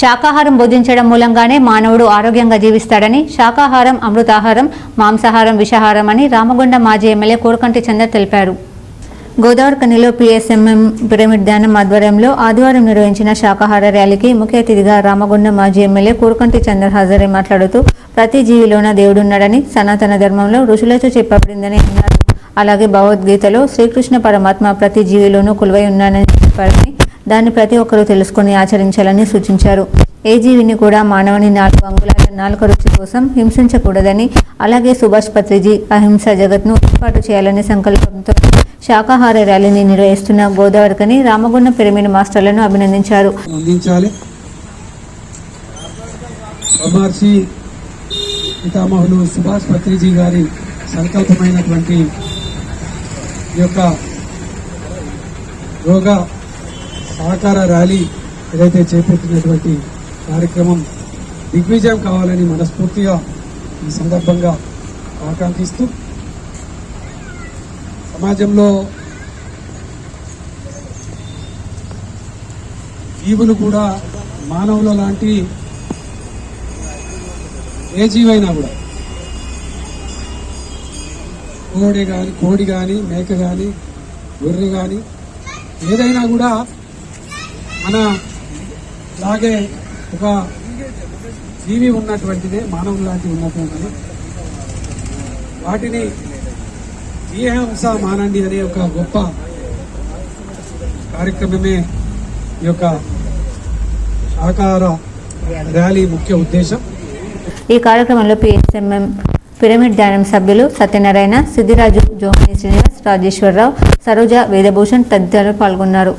శాకాహారం భోజించడం మూలంగానే మానవుడు ఆరోగ్యంగా జీవిస్తాడని శాకాహారం అమృతాహారం మాంసాహారం విషాహారం అని రామగుండం మాజీ ఎమ్మెల్యే కోరకంటి చందర్ తెలిపారు. గోదావరి కనిలో పిఎస్ఎంఎం పిరమిడ్ ధ్యానం ఆధ్వర్యంలో ఆదివారం నిర్వహించిన శాకాహార ర్యాలీకి ముఖ్య అతిథిగా రామగుండం మాజీ ఎమ్మెల్యే కోరకంటి చందర్ హాజరై మాట్లాడుతూ ప్రతి జీవిలోన దేవుడున్నాడని సనాతన ధర్మంలో ఋషులతో చెప్పబడిందని అన్నారు. అలాగే భగవద్గీతలో శ్రీకృష్ణ పరమాత్మ ప్రతి జీవిలోనూ కొలువై ఉన్నానని చెప్పారని దాన్ని ప్రతి ఒక్కరూ తెలుసుకుని ఆచరించాలని సూచించారు. ఏ జీవిని కూడా మానవుని నాలుగు అంగుళాల నాలుక రుచి కోసం హింసించకూడదని అలాగే సుభాష్ పత్రిజీ అహింస జగత్ను ఏర్పాటు చేయాలనే సంకల్పంతో శాకాహార ర్యాలీని నిర్వహిస్తున్న గోదావరికని రామగుండం పిరమిడ్ మాస్టర్లను అభినందించారు. పితామహులు సుభాష్ పత్రిజీ గారి సంకల్పమైనటువంటి యొక్క యోగా సహకార ర్యాలీ ఏదైతే చేపట్టినటువంటి కార్యక్రమం దిగ్విజయం కావాలని మనస్ఫూర్తిగా ఈ సందర్భంగా ఆకాంక్షిస్తూ సమాజంలో జీవులు కూడా మానవుల లాంటి ఏ జీవైనా కూడా కోడి కానీ కోడి కానీ మేక కానీ గొర్రె కానీ ఏదైనా కూడా మన లాగే ఒక జీవి ఉన్నటువంటిదే మానవులు లాంటి ఉన్నటువంటిది వాటిని జీహంస మానండి అనే ఒక గొప్ప కార్యక్రమమే ఈ యొక్క శాకాహార ర్యాలీ ముఖ్య ఉద్దేశం. ఈ కార్యక్రమంలో పిఎస్ఎంఎం పిరమిడ్ ధ్యానం సభ్యులు సత్యనారాయణ సిద్ధిరాజు జోమిని శ్రీనివాస్ రాజేశ్వరరావు సరోజ వేదభూషణ్ తదితరులు పాల్గొన్నారు.